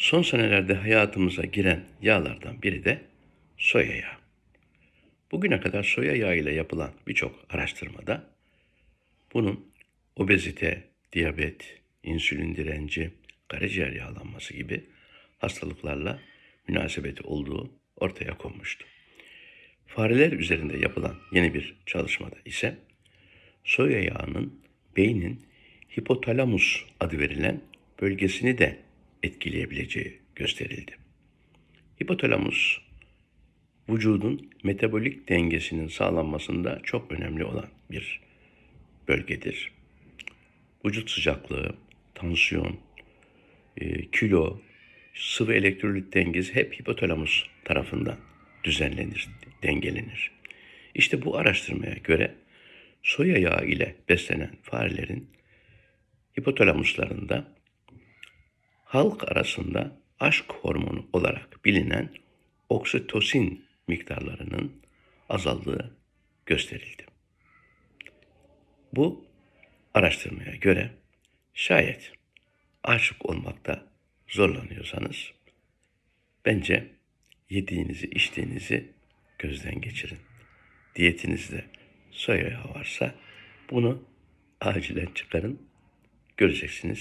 Son senelerde hayatımıza giren yağlardan biri de soya yağı. Bugüne kadar soya yağı ile yapılan birçok araştırmada bunun obezite, diyabet, insülin direnci, karaciğer yağlanması gibi hastalıklarla münasebeti olduğu ortaya konmuştu. Fareler üzerinde yapılan yeni bir çalışmada ise soya yağının beynin hipotalamus adı verilen bölgesini de etkileyebileceği gösterildi. Hipotalamus vücudun metabolik dengesinin sağlanmasında çok önemli olan bir bölgedir. Vücut sıcaklığı, tansiyon, e, kilo, sıvı elektrolit dengesi hep hipotalamus tarafından düzenlenir, dengelenir. İşte bu araştırmaya göre soya yağı ile beslenen farelerin hipotalamuslarında halk arasında aşk hormonu olarak bilinen oksitosin miktarlarının azaldığı gösterildi. Bu araştırmaya göre şayet aşık olmakta zorlanıyorsanız bence yediğinizi içtiğinizi gözden geçirin. Diyetinizde soya varsa bunu acilen çıkarın göreceksiniz